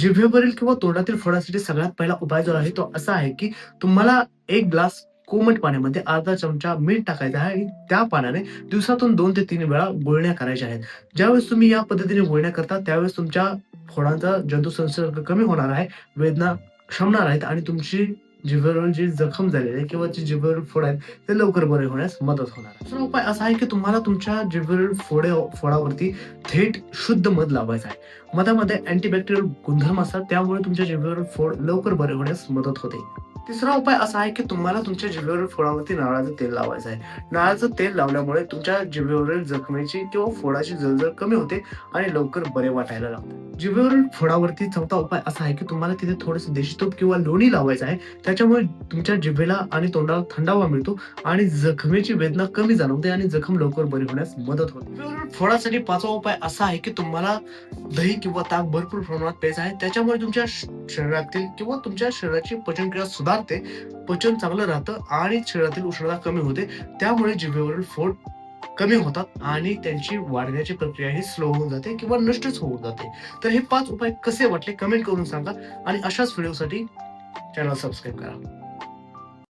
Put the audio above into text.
जिभेवरील किंवा तोंडातील फोडासाठी सगळ्यात पहिला उपाय जो आहे तो असा आहे की तुम्हाला एक ग्लास कोमट पाण्यामध्ये अर्धा चमचा मीठ टाकायचं आहे आणि त्या पाण्याने दिवसातून दोन ते तीन वेळा गुळण्या करायच्या आहेत. ज्यावेळेस तुम्ही या पद्धतीने गुळण्या करता त्यावेळेस तुमच्या फोडांचा जंतुसंसर्ग कमी होणार आहे वेदना क्षमणार आहेत आणि तुमची जिभेवरील जी जखम झालेली आहे किंवा जी जिभेवरील फोड आहेत ते लवकर बरे होण्यास मदत होणार दुसरा उपाय असा आहे की तुम्हाला तुमच्या जिभेवरील फोडे फोडावरती थेट शुद्ध मध लावायचं आहे. मधामध्ये अँटीबॅक्टेरियल गुणधर्म असतात त्यामुळे तुमच्या जिभेवरील फोड लवकर बरे होण्यास मदत होते. तिसरा उपाय असा आहे की तुम्हाला तुमच्या जिभेवरील फोडावरती नारळाचं तेल लावायचं आहे. नारळाचं तेल लावल्यामुळे तुमच्या जिभेवरील जखमेची किंवा फोडाची जळजळ कमी होते आणि लवकर बरे वाटायला लागते. जिभेवरील फोडावरती चौथा उपाय असा आहे की तुम्हाला तिथे थोडंसं देशतोप किंवा लोणी लावायचं आहे. त्याच्यामुळे तुमच्या जिभेला आणि तोंडाला थंडावा मिळतो आणि जखमेची वेदना कमी जाणवते आणि जखम लवकर बरी होण्यास मदत होते. फोडासाठी पाचवा उपाय असा आहे की तुम्हाला दही किंवा ताक भरपूर प्रमाणात प्यायचं आहे. त्याच्यामुळे तुमच्या शरीरातील किंवा तुमच्या शरीराची पचनक्रिया सुधारते पचन चांगलं राहतं आणि शरीरातील उष्णता कमी होते. त्यामुळे जिभेवरील फोड कमी होतात आणि त्यांची वाढण्याची प्रक्रिया ही स्लो होऊन जाते किंवा नष्टच होऊन जाते. तर हे पाच उपाय कसे वाटले कमेंट करून सांगा आणि अशाच व्हिडिओसाठी चॅनल सबस्क्राईब करा.